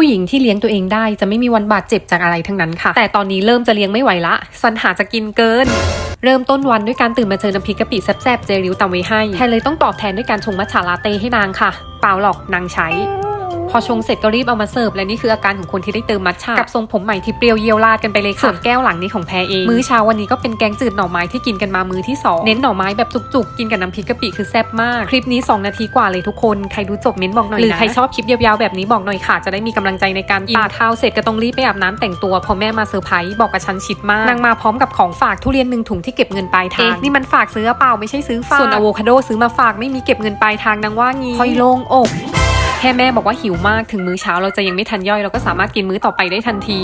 ผู้หญิงที่เลี้ยงตัวเองได้จะไม่มีวันบาดเจ็บจากอะไรทั้งนั้นค่ะ แต่ตอนนี้เริ่มจะเลี้ยงไม่ไหวละสันหาจะกินเกินเริ่มต้นวันด้วยการตื่นมาเจอน้ำพริกกะปิแซ่บๆเจริ้วตำไว้ให้แทนเลยต้องตอบแทนด้วยการชงมัทฉาลาเต้ให้นางค่ะ เปล่าหรอกนางใช้ พอชงเสร็จก็รีบเอามาเสิร์ฟและนี่คืออาการของคนที่ได้เติมมัทฉะกับทรงผมใหม่ที่เปรี้ยวเยียวราดกันไปเลยค่ะส่วนแก้วหลังนี้ของแพรเองมื้อเช้าวันนี้ก็เป็นแกงจืดหน่อไม้ที่กินกันมามื้อที่สองเน้นหน่อไม้แบบจุกๆ กินกับน้ำพริกกะปิคือแซ่บมาก คลิปนี้ 2 นาทีกว่าเลยทุกคนใครดูจบเม้นบอกหน่อยนะหรือใครชอบคลิปยาวๆแบบนี้บอกหน่อยค่ะ จะได้มีกำลังใจในการกินปาเท้าเสร็จก็ต้องรีบไปอาบน้ำแต่งตัวพอแม่มาเซอร์ไพรส์บอกกับฉันชิดมากนางมาพร้อมกับของฝากทุเรียนหนึ่งถุงที่เก็บเงินปลายทางนี่มันฝากซื้อเปล่าไม่ใช่ซื้อฝากส่วนอะโวคาโดซื้อมาฝากไม่มีเก็บเงินปลายทางนางว่างี้ค่อยโล่งอก แค่แม่บอกว่าหิวมากถึงมื้อเช้าเราจะยังไม่ทันย่อยเราก็สามารถกินมื้อต่อไปได้ทันที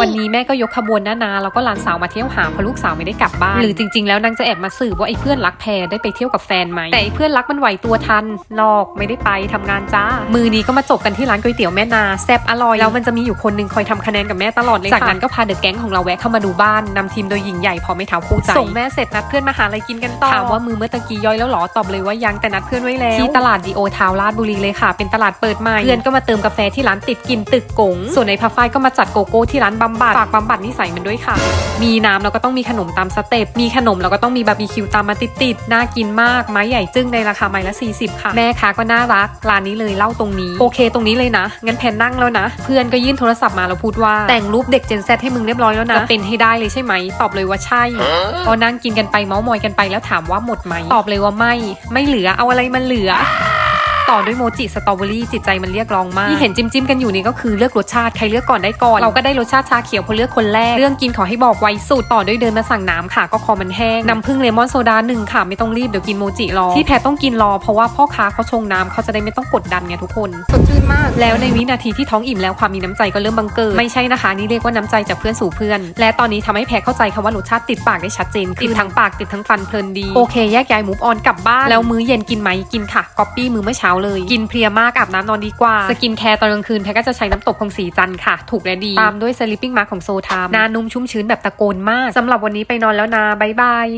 วันนี้แม่ก็ยกขบวนน้านาแล้วก็หลานสาวมาเที่ยวหาเพราะลูกสาวไม่ได้กลับบ้านหรือจริงๆแล้วนางจะแอบมาสืบว่าไอ้เพื่อนรักแพรได้ไปเที่ยวกับแฟนไหมแต่ไอ้เพื่อนรักมันไหวตัวทันหลอกไม่ได้ไปทำงานจ้า มือนี้ก็มาจบกันที่ร้านก๋วยเตี๋ยวแม่นาแซ่บอร่อยแล้วมันจะมีอยู่คนหนึงคอยทำคะแนนกับแม่ตลอดเลยจากนั้นก็พาเดอะแก๊งของเราแวะเข้ามาดูบ้านนำทีมโดยหญิงใหญ่พอไม่เท้าคู่ใจส่งแม่เสร็จนัดเพื่อนมาหาอะไรกินกันต่อถามว่ามือเมื่อตะกี้ย่อยแล้วหรอตอบเลยว่ายังแต่นัดเพื่อนไว้แล้วที่ตลาดดีโอทาวน์ลาดบุรีเลยค่ะเป็นตลาดเปิดใหม่เพื่อนก็มาเติมกาแฟที่ร้านติดกินตึกกง ส่วนในพาฝ้ายก็มาจัดโกโก้ที่ร้านบำบัดฝากบำบัดนิสัยมันด้วยค่ะ มีน้ำแล้วก็ต้องมีขนมตามสเต็ปมีขนมแล้วก็ต้องมีบาร์บีคิวตามมาติดๆน่ากินมากไม้ใหญ่จึ้งในราคาไม้ละ 40 ค่ะ แม่ค้าก็น่ารักร้านนี้เลยเล่าตรงนี้ โอเคตรงนี้เลยนะงั้นแพนนั่งแล้วนะ เพื่อนก็ยื่นโทรศัพท์มาแล้วพูดว่าแต่งรูปเด็กเจนซให้มึงเรียบร้อยแล้วนะจะเป็นให้ได้เลยใช่ไหมตอบเลยว่าใช่พอนั่งกินกันไปเมาส์มอยกันไปแล้วถามว่าหมดไหมตอบเลยว่าไม่ ไม่เหลือเอาอะไรมันเหลือ ต่อด้วยโมจิสตรอเบอรี่จิตใจมันเรียกร้องมากที่เห็นจิ้มจิ้มๆกันอยู่นี่ก็คือเลือกรสชาติใครเลือกก่อนได้ก่อน เราก็ได้รสชาติชาเขียวเพราะเลือกคนแรก เรื่องกินขอให้บอกไวสุดต่อด้วยเดินมาสั่งน้ำค่ะ ก็คอมันแห้งน้ำผึ้งเลมอนโซดาหนึ่งค่ะไม่ต้องรีบเดี๋ยวกินโมจิรอที่แพรต้องกินรอเพราะว่าพ่อค้าเขาชงน้ำเขาจะได้ไม่ต้องกดดันไงทุกคนสดชื่นมาก แล้วในวินาทีที่ท้องอิ่มแล้วความมีน้ำใจก็เริ่มบังเกิดไม่ใช่นะคะนี่เรียกว่าน้ำใจจากเพื่อนสู่เพื่อน และตอนนี้ทำให้แพรเข้าใจคำว่ารสชาติติดปากได้ชัดเจนติดทั้งปากติดทั้งฟันเพลินดีโอเคแยกย้ายมูฟออนกลับบ้านแล้วมื้อเย็นกินไหมกินค่ะก๊อปปี้มื้อเมื่อเช้าเลย กินเพลียมากอาบน้ำนอนดีกว่า สกินแคร์ตอนกลางคืนแพรก็จะใช้น้ำตบของสีจันทร์ค่ะ ถูกและดี ตามด้วยสลิปปิ้งมาร์ของโซทามหนานุ่มชุ่มชื้นแบบตะโกนมากสำหรับวันนี้ไปนอนแล้วนะบ๊ายบาย